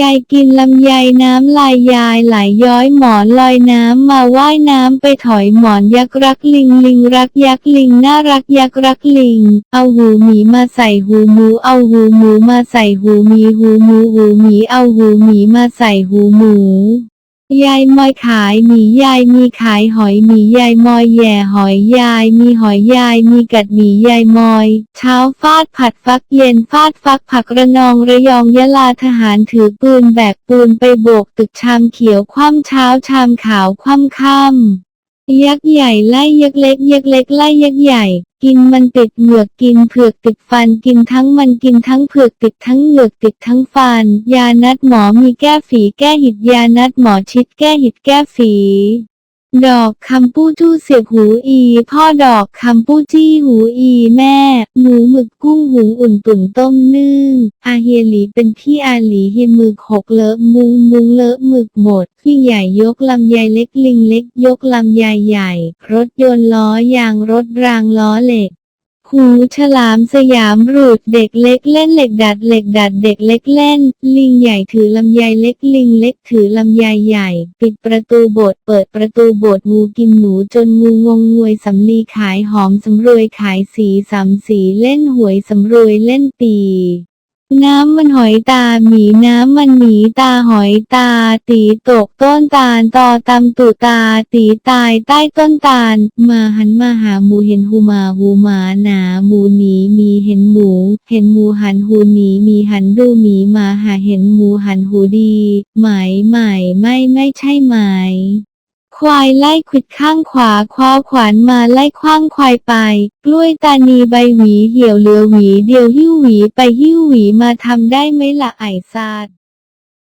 ยายกินลำไยน้ำลายยายไหลย้อยหมอนลอยน้ำมาว่ายน้ำไปถอยหมอนยักษ์รักลิงลิงรักยักษ์ลิงน่ารักยักษ์รักลิง เอาหูหมีมาใส่หูหมูเอาหูหมูมาใส่หูหมีหูหมูหูหมีเอาหูหมีมาใส่หูหมู ยายมอยขายหมียายมีขายหอยหมียายมอยแย่หอยยายมีหอยยายมีกัดหมียายมอย เช้าฟาดผัดฟักเย็นฟาดฟักผักระนองระยองยะลาทหารถือปืนแบกปูนไปโบกตึกชามเขียวคว่ำเช้าชามขาวคว่ำค่ำ ยักษ์ใหญ่ไล่ยักษ์เล็กยักษ์เล็กไล่ยักษ์ใหญ่ กินมันติดเหงือกกินเผือกติดฟันกินทั้งมันกินทั้งเผือกติดทั้งเหงือกติดทั้งฟัน ยานัดหมอมีแก้ฝีแก้หิดยานัดหมอชิดแก้หิดแก้ฝี ดอกคำปู้จู้เสียบหูอี พ่อดอกคำปู้จี้หูอีแม่ หมูหมึกกุ้งหุงอุ่นตุ่นต้มนึ่ง อาเฮียหลีเป็นพี่อาหลีเฮียมึกหกเลอะมุงมุงเลอะหมึกหมดพี่ใหญ่ยกลำไยเล็กลิงเล็กยกลำไยใหญ่ รถยนต์ล้อยางรถรางล้อเหล็ก หูฉลามสยามรูดเด็กเล็กเล่นเหล็กดัดเหล็กดัดเด็กเล็กเล่น ลิงใหญ่ถือลำไยเล็กลิงเล็กถือลำไยใหญ่ ปิดประตูโบสถ์เปิดประตูโบสถ์งูกินหนูจนงูงงงวยสำลีขายหอมสำรวยขายสีสำสีเล่นหวยสำรวยเล่นปี น้ำมันหอยตาหมีน้ำมันหมีตาหอยตา ตีตกต้นตาลต่อตำตุตา ตีตายใต้ต้นตาล มาหันมาหาหมูเห็นหูมาหูหมาหนาหมูหนีมีเห็นหมู เห็นหมูหันหูหนีมีหันดูหมีมาหาเห็นหมูหันหูดีไหมไหมไม่ไม่ใช่ไหม ควายไล่ขวิดข้างขวาคว้าขวานมาไล่คว้างควายไป กล้วยตานีใบหวีเหี่ยวเหลือหวีเดียวหิ้วหวีไปหิ้วหวีมาทำได้ไหมละไอซาด